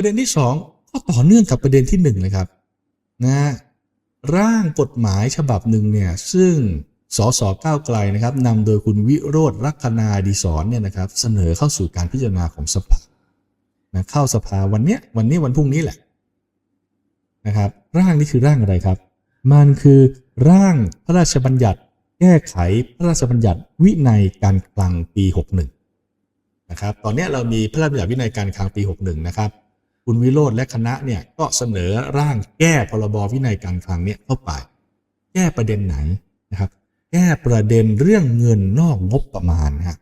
ประเด็นที่สองก็ต่อเนื่องกับประเด็นที่หนึ่งเลยครับนะร่างกฎหมายฉบับหนึ่งเนี่ยซึ่งสสก้าวไกลนะครับนำโดยคุณวิโรธลัคนาดีสอนเนี่ยนะครับเสนอเข้าสู่การพิจารณาของสภานะเข้าสภาวันเนี้ยวันนี้วันพรุ่งนี้แหละนะครับร่างนี้คือร่างอะไรครับ มันคือร่างพระราชบัญญัติแก้ไขพระราชบัญญัติวินัยการคลังปี 61นะครับตอนนี้เรามีพระราชบัญญัติวินัยการคลังปี 61นะครับ คุณวิโรธและคณะเนี่ยก็เสนอร่างแก้พรบวินัยการคลังเนี่ยเข้าไป แก้ประเด็นไหนนะครับ แก้ประเด็นเรื่องเงินนอกงบประมาณนะครับ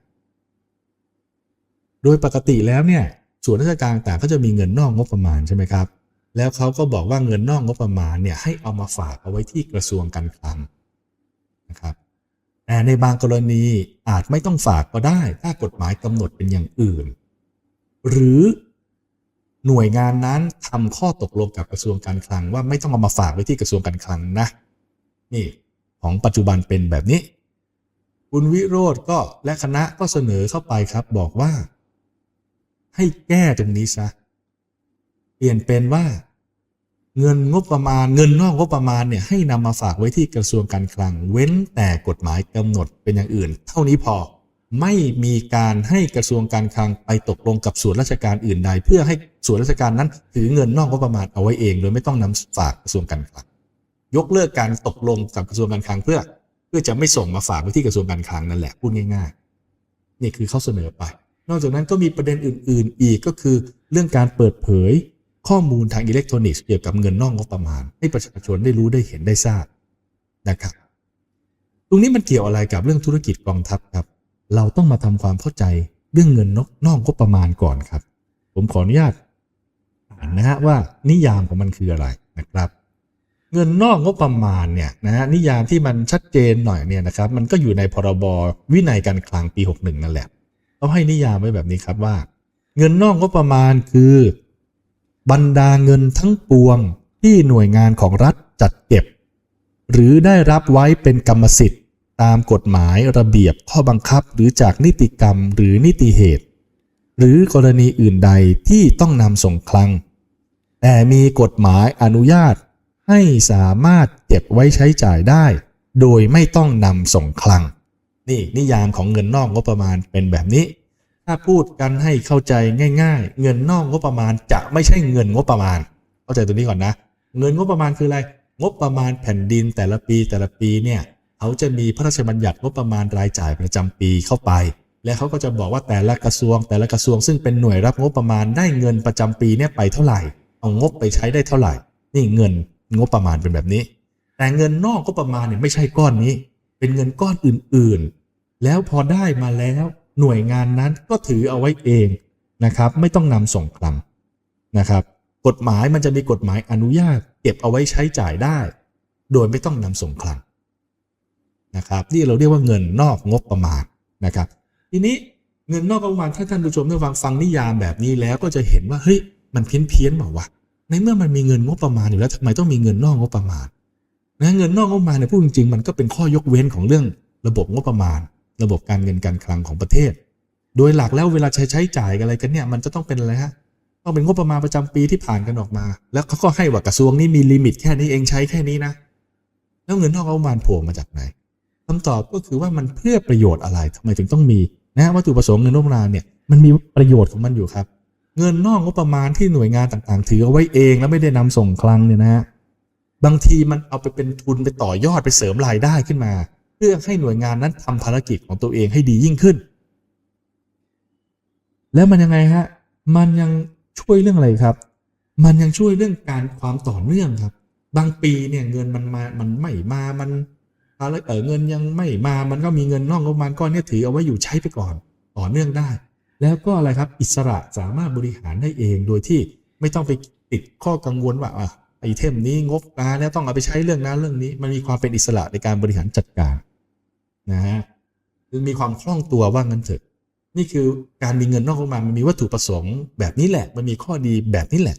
โดยปกติแล้วเนี่ยส่วนราชการต่างก็จะมีเงินนอกงบประมาณใช่ไหมครับ แล้วเขาก็บอกว่าเงินนอกงบประมาณเนี่ยให้เอามาฝากเอาไว้ที่กระทรวงการคลังนะครับแต่ในบางกรณีอาจไม่ต้องฝากก็ได้ ถ้ากฎหมายกำหนดเป็นอย่างอื่น หรือ หน่วยงานนั้นทำข้อตกลงกับกระทรวงการคลังว่าไม่ต้องเอามาฝากไว้ที่กระทรวงการคลังนะ นี่ของปัจจุบันเป็นแบบนี้ คุณวิโรธก็และคณะก็เสนอเข้าไปครับ บอกว่า ให้แก้ตรงนี้ซะเปลี่ยนเป็นว่า เงินงบประมาณ เงินนอกงบประมาณเนี่ยให้นำมาฝากไว้ที่กระทรวงการคลัง เว้นแต่กฎหมายกำหนดเป็นอย่างอื่น เท่านี้พอ ไม่มีการให้กระทรวงการคลังไปตกลงกับส่วนราชการอื่นใด เพื่อให้ส่วนราชการนั้นถือเงินนอกงบประมาณเอาไว้เอง โดยไม่ต้องนำฝากกระทรวงการคลังยกเลิกการตกลงกับกระทรวงการคลังเพื่อ เพื่อจะไม่ส่งมาฝากไว้ที่กระทรวงการคลังนั่นแหละพูดง่ายๆนี่คือเขาเสนอไป นอกจากนั้นก็มีประเด็นอื่น ๆ อีกก็คือ เรื่องการเปิดเผยข้อมูลทางอิเล็กทรอนิกส์เกี่ยวกับเงินนอกงบประมาณ ให้ประชาชนได้รู้ได้เห็นได้ทราบนะครับ ตรงนี้มันเกี่ยวอะไรกับเรื่องธุรกิจกองทัพครับ เราต้องมาทำความเข้าใจเรื่องเงินนอกนอกงบประมาณก่อนครับ ผมขออนุญาตอ่านนะฮะว่านิยามของมันคืออะไรนะครับ เงินนอกงบประมาณเนี่ยนะฮะนิยามที่มันชัดเจนหน่อยเนี่ยนะครับ มันก็อยู่ในพรบวินัยการคลังปี 61 นั่นแหละเขาให้นิยามไว้แบบนี้ครับว่า เงินนอกงบประมาณคือบรรดาเงินทั้งปวงที่หน่วยงานของรัฐจัดเก็บ หรือได้รับไว้เป็นกรรมสิทธิ์ ตามกฎหมายระเบียบข้อบังคับหรือจากนิติกรรมหรือนิติเหตุ หรือกรณีอื่นใดที่ต้องนำส่งคลัง แต่มีกฎหมายอนุญาตให้สามารถเก็บไว้ใช้จ่ายได้ โดยไม่ต้องนำส่งคลัง นี่นิยามของเงินนอกงบประมาณเป็นแบบนี้ ถ้าพูดกันให้เข้าใจง่าย ๆ เงินนอกงบประมาณจะไม่ใช่เงินงบประมาณ เข้าใจตัวนี้ก่อนนะ เงินงบประมาณคืออะไร งบประมาณแผ่นดินแต่ละปีแต่ละปีเนี่ย เขาจะมีพระราชบัญญัติงบประมาณรายจ่ายประจำปีเข้าไป และเขาก็จะบอกว่าแต่ละกระทรวง แต่ละกระทรวงซึ่งเป็นหน่วยรับงบประมาณได้เงินประจำปีเนี่ยไปเท่าไหร่ เอางบไปใช้ได้เท่าไหร่ นี่เงินงบประมาณเป็นแบบนี้ แต่เงินนอกงบประมาณเนี่ยไม่ใช่ก้อนนี้ เป็นเงินก้อนอื่นๆ แล้วพอได้มาแล้วหน่วยงานนั้นก็ถือเอาไว้เองนะครับ ไม่ต้องนำส่งคลังนะครับ กฎหมายมันจะมีกฎหมายอนุญาต เก็บเอาไว้ใช้จ่ายได้ โดยไม่ต้องนำส่งคลัง นะครับนี่เราเรียกว่าเงินนอกงบประมาณนะครับ ทีนี้เงินนอกงบประมาณถ้าท่านผู้ชมได้ฟังฟังนิยามแบบนี้แล้วก็จะเห็นว่าเฮ้ยมันเพี้ยนเพี้ยนเปล่าวะในเมื่อมันมีเงินงบประมาณอยู่แล้วทำไมต้องมีเงินนอกงบประมาณนะเงินนอกงบประมาณเนี่ยพูดจริงๆมันก็เป็นข้อยกเว้นของเรื่องระบบงบประมาณ ระบบการเงินการคลังของประเทศ โดยหลักแล้วเวลาใช้ใช้จ่ายอะไรกันเนี่ยมันจะต้องเป็นอะไรฮะต้องเป็นงบประมาณประจำปีที่ผ่านกันออกมา แล้วเขาก็ให้ว่ากระทรวงนี้มีลิมิตแค่นี้เองใช้แค่นี้นะ แล้วเงินนอกงบประมาณโผล่มาจากไหน คำตอบก็คือว่ามันเพื่อประโยชน์อะไรทำไมถึงต้องมีนะวัตถุประสงค์เงินงบประมาณเนี่ยมันมีประโยชน์ของมันอยู่ครับ เงินนอกงบประมาณที่หน่วยงานต่างๆ ถือเอาไว้เองแล้วไม่ได้นำส่งคลังเนี่ยนะฮะบางทีมันเอาไปเป็นทุนไปต่อยอดไปเสริมรายได้ขึ้นมา เพื่อให้หน่วยงานนั้นทำภารกิจของตัวเองให้ดียิ่งขึ้น แล้วมันยังไงฮะมันยังช่วยเรื่องอะไรครับ มันยังช่วยเรื่องการความต่อเนื่องครับ บางปีเนี่ยเงินมันมามันไม่มามัน อะไรเออเงินยังไม่มามันก็มีเงินนอกงบประมาณก้อนนี้ถือเอาไว้อยู่ใช้ไปก่อน ต่อเนื่องได้ แล้วก็อะไรครับอิสระสามารถบริหารได้เองโดยที่ไม่ต้องไปติดข้อกังวลว่าอะไอเทมนี้งบมาแล้วต้องเอาไปใช้เรื่องนั้นเรื่องนี้ มันมีความเป็นอิสระในการบริหารจัดการนะฮะคือมีความคล่องตัวว่างั้นเถอะ นี่คือการมีเงินนอกงบประมาณมันมีวัตถุประสงค์แบบนี้แหละ มันมีข้อดีแบบนี้แหละ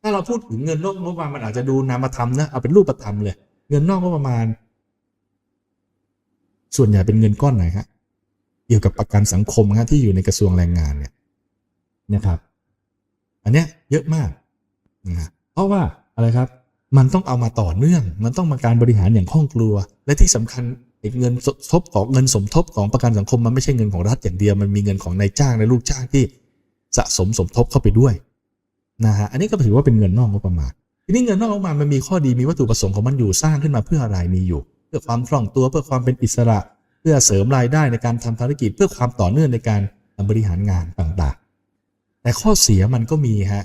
ถ้าเราพูดถึงเงินนอกงบประมาณมันอาจจะดูนามธรรมนะเอาเป็นรูปธรรมเลย เงินนอกงบประมาณ ส่วนใหญ่เป็นเงินก้อนไหนฮะเกี่ยวกับประกันสังคมฮะที่อยู่ในกระทรวงแรงงานเนี่ยนะครับ อันเนี้ยเยอะมากนะเพราะว่าอะไรครับ มันต้องเอามาต่อเนื่อง มันต้องมาการบริหารอย่างคล่องกลัว และที่สำคัญเงินสมทบของเงินสมทบของประกันสังคมมันไม่ใช่เงินของรัฐอย่างเดียว มันมีเงินของนายจ้างและลูกจ้างที่สะสมสมทบเข้าไปด้วยนะฮะ อันนี้ก็ถือว่าเป็นเงินนอกงบประมาณ ทีนี้เงินนอกงบประมาณมันมีข้อดีมีวัตถุประสงค์ของมันอยู่สร้างขึ้นมาเพื่ออะไรมีอยู่ พื่อความคล่องตัวเพื่อความเป็นอิสระ เพื่อเสริมรายได้ในการทำภารกิจเพื่อความต่อเนื่องในการบริหารงานต่างๆ แต่ข้อเสียมันก็มีฮะ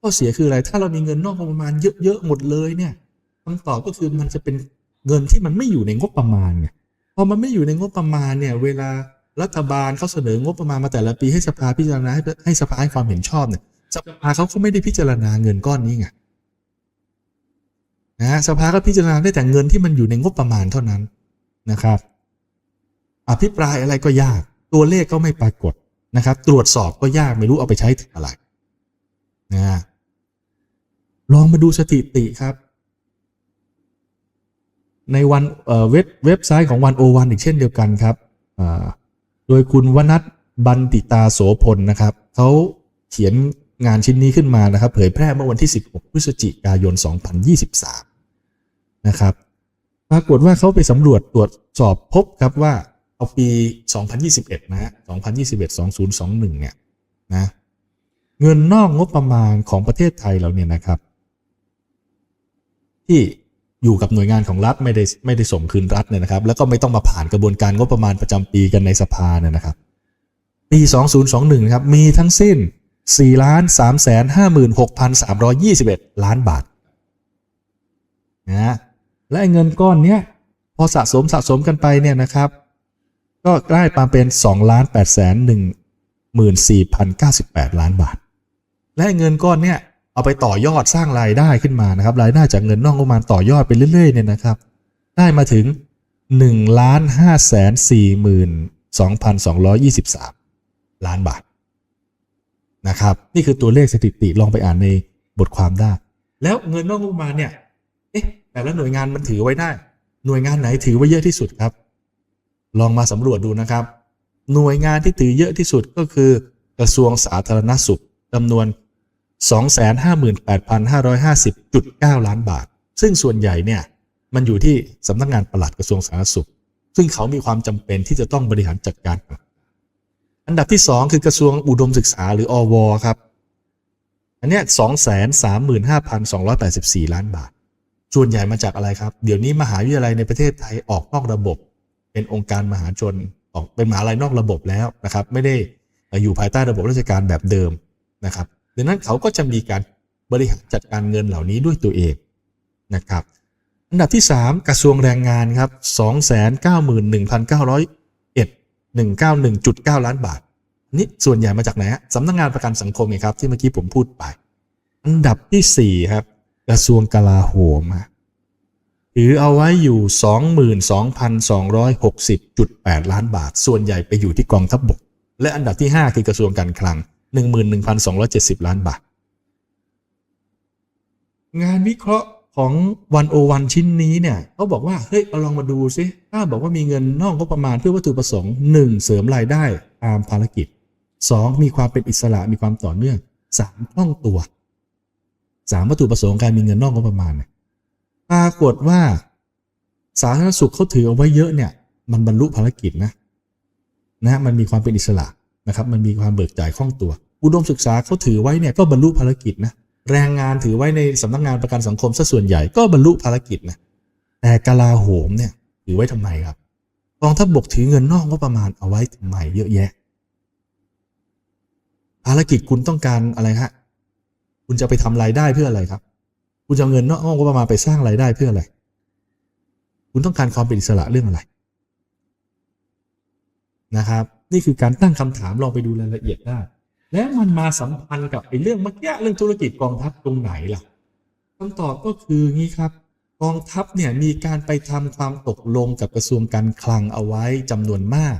ข้อเสียคืออะไรถ้าเรามีเงินนอกงบประมาณเยอะๆหมดเลยเนี่ยคำตอบก็คือมันจะเป็นเงินที่มันไม่อยู่ในงบประมาณไงพอมันไม่อยู่ในงบประมาณเนี่ยเวลารัฐบาลเขาเสนองบประมาณมาแต่ละปีให้สภาพิจารณาให้ให้สภาให้ความเห็นชอบเนี่ยสภาเขาก็ไม่ได้พิจารณาเงินก้อนนี้ไง นะสภาก็พิจารณาได้แต่เงินที่มันอยู่ในงบประมาณเท่านั้นนะครับ อภิปรายอะไรก็ยาก ตัวเลขก็ไม่ปรากฏนะครับ ตรวจสอบก็ยากไม่รู้เอาไปใช้ทำอะไรนะลองมาดูสถิติครับ ในวันเว็บเว็บไซต์ของวันโอวันอีกเช่นเดียวกันครับโดยคุณวนัทบันติตาโสพลนะครับเขาเขียนงานชิ้นนี้ขึ้นมานะครับ เผยแพร่เมื่อวันที่ 16 พฤศจิกายน 2023 นะครับ ปรากฏว่าเขาไปสำรวจตรวจสอบพบครับว่าเอาปี 2021 นะฮะ 2021 2021 เนี่ยนะเงินนอกงบประมาณของประเทศไทยเราเนี่ยนะครับ ที่อยู่กับหน่วยงานของรัฐไม่ได้ไม่ได้ส่งคืนรัฐเนี่ยนะครับ แล้วก็ไม่ต้องมาผ่านกระบวนการงบประมาณประจำปีกันในสภาเนี่ยนะครับ ปี 2021นะครับมีทั้งสิ้น4ล้าน3แสน56,321 ล้านบาทนะ และเงินก้อนเนี้ยพอสะสมสะสมกันไปเนี่ยนะครับ ก็ได้มาเป็น2ล้าน8แสน14,098 ล้านบาท และเงินก้อนเนี้ยเอาไปต่อยอดสร้างรายได้ขึ้นมานะครับ รายได้จากเงินนอกงบประมาณต่อยอดไปเรื่อยๆเนี่ยนะครับ ได้มาถึง1ล้าน5แสน42,223 ล้านบาทนะครับ นี่คือตัวเลขสถิติลองไปอ่านในบทความได้ แล้วเงินนอกงบประมาณเนี่ย แต่ละหน่วยงานมันถือไว้ได้ หน่วยงานไหนถือไว้เยอะที่สุดครับ ลองมาสำรวจดูนะครับ หน่วยงานที่ถือเยอะที่สุดก็คือกระทรวงสาธารณสุขจำนวน 258,550.9 ล้านบาท ซึ่งส่วนใหญ่เนี่ยมันอยู่ที่สำนักงานปลัดกระทรวงสาธารณสุข ซึ่งเขามีความจำเป็นที่จะต้องบริหารจัดการ อันดับที่ 2 คือกระทรวงอุดมศึกษาหรืออวครับ อันเนี้ย235,284 ล้านบาท ส่วนใหญ่มาจากอะไรครับ เดี๋ยวนี้มหาวิทยาลัยในประเทศไทยออกนอกระบบ เป็นองค์การมหาชนออกเป็นมหาลัยนอกระบบแล้วนะครับ ไม่ได้อยู่ภายใต้ระบบราชการแบบเดิมนะครับดังนั้นเขาก็จะมีการบริหารจัดการเงินเหล่านี้ด้วยตัวเองนะครับอันดับที่ 3 กระทรวงแรงงานครับ 291,901 191.9 ล้านบาทนี่ส่วนใหญ่มาจากไหนฮะสำนักงงานประกันสังคมไงครับที่เมื่อกี้ผมพูดไป อันดับที่4ครับ กระทรวงกลาโหมถือเอาไว้อยู่ 22,260.8 ล้านบาท ส่วนใหญ่ไปอยู่ที่กองทัพบบก และอันดับที่ 5 คือกระทรวงการคลัง 11,270 ล้านบาท งานวิเคราะห์ของวันโอวันชิ้นนี้เนี่ยเขาบอกว่า เฮ้ยเอาลองมาดูซิถ้าบอกว่ามีเงินนอกงบประมาณเพื่อวัตถุประสงค์ 1. เสริมรายได้ตามภารกิจ 2. มีความเป็นอิสระมีความต่อเนื่อง 3. คล่องตัว 3. วัตถุประสงค์การมีเงินนอกงบประมาณเนี่ยปรากฏว่า สาธารณสุขเขาถือเอาไว้เยอะเนี่ย มันบรรลุภารกิจนะนะมันมีความเป็นอิสระนะครับ มันมีความเบิกจ่ายคล่องตัว อุดมศึกษาเขาถือไว้เนี่ยก็บรรลุภารกิจนะแรงงานถือไว้ในสำนักงานประกันสังคมซะส่วนใหญ่ก็บรรลุภารกิจนะแต่กลาโหมเนี่ยถือไว้ทำไมครับกองทัพบบกถือเงินนอกงบประมาณเอาไว้ทำไมเยอะแยะ ภารกิจคุณต้องการอะไรฮะ คุณจะไปทำรายได้เพื่ออะไรครับ คุณจะเอาเงินนอกงบประมาณไปสร้างรายได้เพื่ออะไร คุณต้องการความเป็นอิสระเรื่องอะไรนะครับ นี่คือการตั้งคำถามลองไปดูรายละเอียดได้ แล้วมันมาสัมพันธ์กับไอ้เรื่องเมื่อกี้เรื่องธุรกิจกองทัพตรงไหนล่ะคำตอบก็คืองี้ครับ กองทัพเนี่ยมีการไปทำความตกลงกับกระทรวงการคลังเอาไว้จำนวนมาก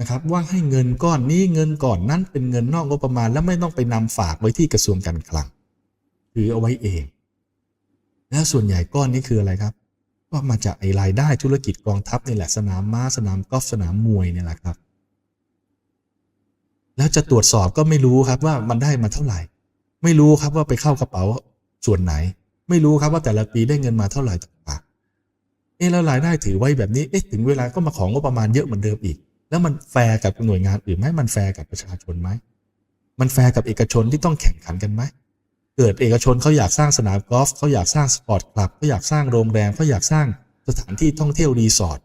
นะครับว่าให้เงินก้อนนี้เงินก่อนนั้นเป็นเงินนอกงบประมาณ และไม่ต้องไปนำฝากไว้ที่กระทรวงการคลังถือเอาไว้เอง แล้วส่วนใหญ่ก้อนนี้คืออะไรครับ ก็มาจากไอรายได้ธุรกิจกองทัพนี่แหละสนามม้าสนามกอล์ฟสนามมวยนี่แหละครับ แล้วจะตรวจสอบก็ไม่รู้ครับว่ามันได้มาเท่าไหร่ ไม่รู้ครับว่าไปเข้ากระเป๋าส่วนไหน ไม่รู้ครับว่าแต่ละปีได้เงินมาเท่าไหร่ต่างๆเอ๊ะแล้วรายได้ถือไว้แบบนี้เอ๊ะถึงเวลาก็มาของงบประมาณเยอะเหมือนเดิมอีก แล้วมันแฟร์กับหน่วยงานอื่นไหมมันแฟร์กับประชาชนไหมมันแฟร์กับเอกชนที่ต้องแข่งขันกันไหมเกิดเอกชนเขาอยากสร้างสนามกอล์ฟเขาอยากสร้างสปอร์ตคลับเขาอยากสร้างโรงแรมเขาอยากสร้างสถานที่ท่องเที่ยวรีสอร์ท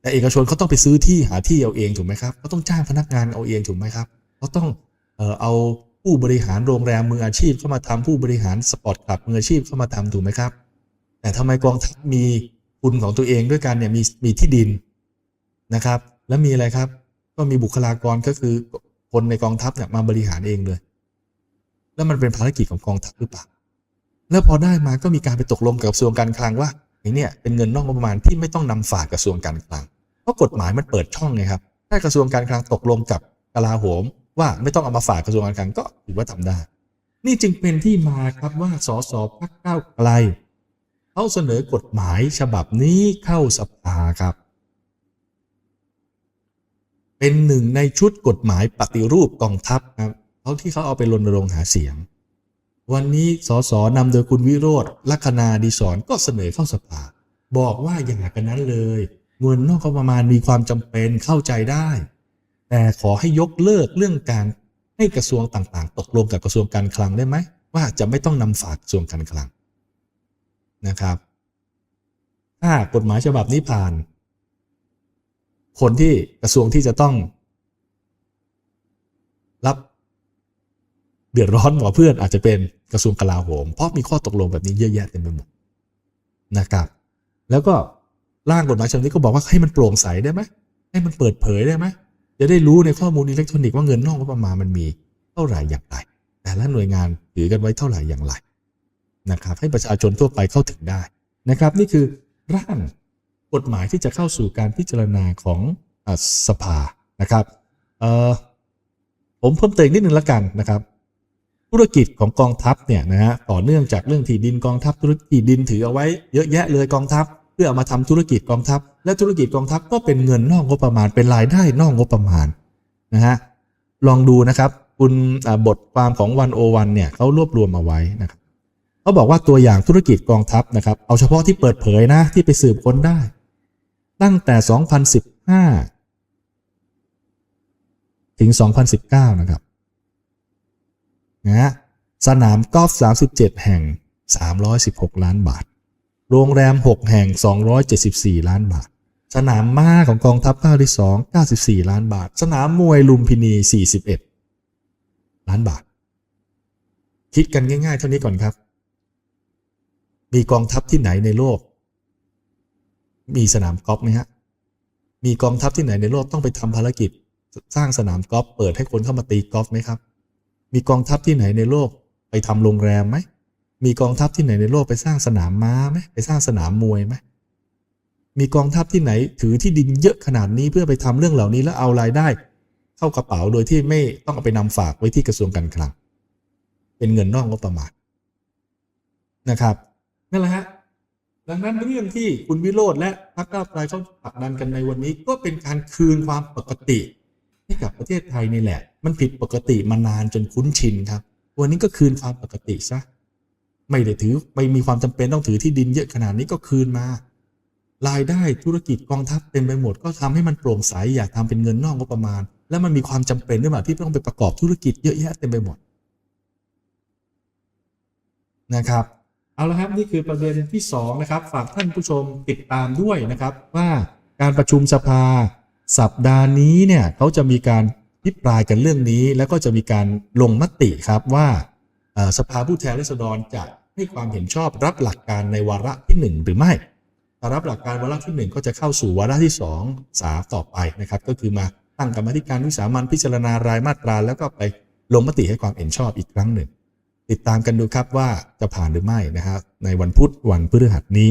แต่เอกชนเขาต้องไปซื้อที่หาที่เอาเองถูกไหมครับเขาต้องจ้างพนักงานเอาเองถูกไหมครับเขาต้องเอ่อเอาผู้บริหารโรงแรมมืออาชีพเข้ามาทำผู้บริหารสปอร์ตคลับมืออาชีพเข้ามาทำถูกไหมครับ แต่ทำไมกองทัพมีทุนของตัวเองด้วยกันเนี่ยมีมีที่ดินนะครับ แล้วมีอะไรครับ ก็มีบุคลากรก็คือคนในกองทัพเนี่ยมาบริหารเองเลย แล้วมันเป็นภารกิจของกองทัพหรือเปล่า แล้วพอได้มาก็มีการไปตกลงกับกระทรวงการคลังว่าไอ้นี่เป็นเงินนอกงบประมาณที่ไม่ต้องนำฝากกระทรวงการคลัง เพราะกฎหมายมันเปิดช่องไงครับ ถ้ากระทรวงการคลังตกลงกับกลาโหม ว่าไม่ต้องเอามาฝากกระทรวงการคลังก็ถือว่าทำได้ นี่จึงเป็นที่มาครับว่าสสพักก้าไกลเขาเสนอกฎหมายฉบับนี้เข้าสภาครับ เป็นหนึ่งในชุดกฎหมายปฏิรูปกองทัพครับเขาที่เขาเอาไปรณรงค์หาเสียง วันนี้สสนำโดยคุณวิโรธลัคนาดีสอนก็เสนอเข้าสภา บอกว่าอย่ากันนั้นเลย เงินนอกประมาณมีความจำเป็นเข้าใจได้ แต่ขอให้ยกเลิกเรื่องการให้กระทรวงต่างๆ ตกลงกับกระทรวงการคลังได้ไหมว่าจะไม่ต้องนำฝากกระทรวงการคลังนะครับ ถ้ากฎหมายฉบับนี้ผ่าน คนที่กระทรวงที่จะต้อง รับเดือดร้อนหมอเพื่อนอาจจะเป็นกระทรวงกลาโหม เพราะมีข้อตกลงแบบนี้เยอะแยะเต็มไปหมดนะครับ แล้วก็ร่างกฎหมายฉบับนี้ก็บอกว่าให้มันโปร่งใสได้ไหมให้มันเปิดเผยได้ไหมจะได้รู้ในข้อมูลอิเล็กทรอนิกส์ว่าเงินนอกงบประมาณมันมีเท่าไหร่อย่างไร แต่ละหน่วยงานถือกันไว้เท่าไหร่อย่างไรนะครับ ให้ประชาชนทั่วไปเข้าถึงได้นะครับ นี่คือร่าง กฎหมายที่จะเข้าสู่การพิจารณาของอสภานะครับผมเพิ่มเติมนิดนึงละกันนะครับธุรกิจของกองทัพเนี่ยนะฮะต่อเนื่องจากเรื่องที่ดินกองทัพธุรกิจดินถือเอาไว้เยอะแยะเลยกองทัพ เพื่อเอามาทำธุรกิจกองทัพ และธุรกิจกองทัพก็เป็นเงินนอกงบประมาณเป็นรายได้นอกงบประมาณนะฮะลองดูนะครับคุณบทความของวันโอวันเนี่ยเขารวบรวมมาไว้นะครับเขาบอกว่าตัวอย่างธุรกิจกองทัพนะครับเอาเฉพาะที่เปิดเผยนะที่ไปสืบค้นได้ ตั้งแต่ 2015 ถึง 2019 นะครับนะสนามกอล์ฟ 37 แห่ง 316 ล้านบาท โรงแรม 6 แห่ง 274 ล้านบาท สนามม้าของกองทัพภาคที่ 2 94 ล้านบาท สนามมวยลุมพินี 41 ล้านบาท คิดกันง่ายๆ เท่านี้ก่อนครับ มีกองทัพที่ไหนในโลก มีสนามกอล์ฟไหมฮะ มีกองทัพที่ไหนในโลกต้องไปทำภารกิจ สร้างสนามกอล์ฟเปิดให้คนเข้ามาตีกอล์ฟไหมครับ มีกองทัพที่ไหนในโลกไปทำโรงแรมไหม มีกองทัพที่ไหนในโลกไปสร้างสนามม้าไหมไปสร้างสนามมวยไหมมีกองทัพที่ไหนถือที่ดินเยอะขนาดนี้เพื่อไปทำเรื่องเหล่านี้แล้วเอารายได้ เข้ากระเป๋าโดยที่ไม่ต้องเอาไปนำฝากไว้ที่กระทรวงการคลัง เป็นเงินนอกงบประมาณนะครับนั่นแหละฮะ ดังนั้นเรื่องที่คุณวิโรธและพรรคก้าวไกลเขาผลักดันกันในวันนี้ ก็เป็นการคืนความปกติ ให้กับประเทศไทยนี่แหละ มันผิดปกติมานานจนคุ้นชินครับ วันนี้ก็คืนความปกติซะไม่ได้ถือไม่มีความจำเป็นต้องถือที่ดินเยอะขนาดนี้ก็คืนมารายได้ธุรกิจกองทัพเต็มไปหมด ก็ทำให้มันโปร่งใสอย่าทำเป็นเงินนอกงบประมาณ แล้วมันมีความจำเป็นด้วยแบบที่ต้องไปประกอบธุรกิจเยอะแยะเต็มไปหมดนะครับ เอาละครับนี่คือประเด็นที่สองนะครับฝากท่านผู้ชมติดตามด้วยนะครับ ว่าการประชุมสภาสัปดาห์นี้เนี่ยเขาจะมีการพิปรายกันเรื่องนี้ แล้วก็จะมีการลงมติครับว่าสภาผู้แทนราษฎรจะให้ความเห็นชอบรับหลักการในวาระที่หนึ่งหรือไม่ถ้ารับหลักการวาระที่หนึ่งก็จะเข้าสู่วาระที่สองสาต่อไปนะครับ ก็คือมาตั้งกรรมธิการวิสามันพิจารณารายมาตรา แล้วก็ไปลงมติให้ความเห็นชอบอีกครั้งหนึ่ง ติดตามกันดูครับว่าจะผ่านหรือไม่นะครับในวันพุธวันพฤหัสนี้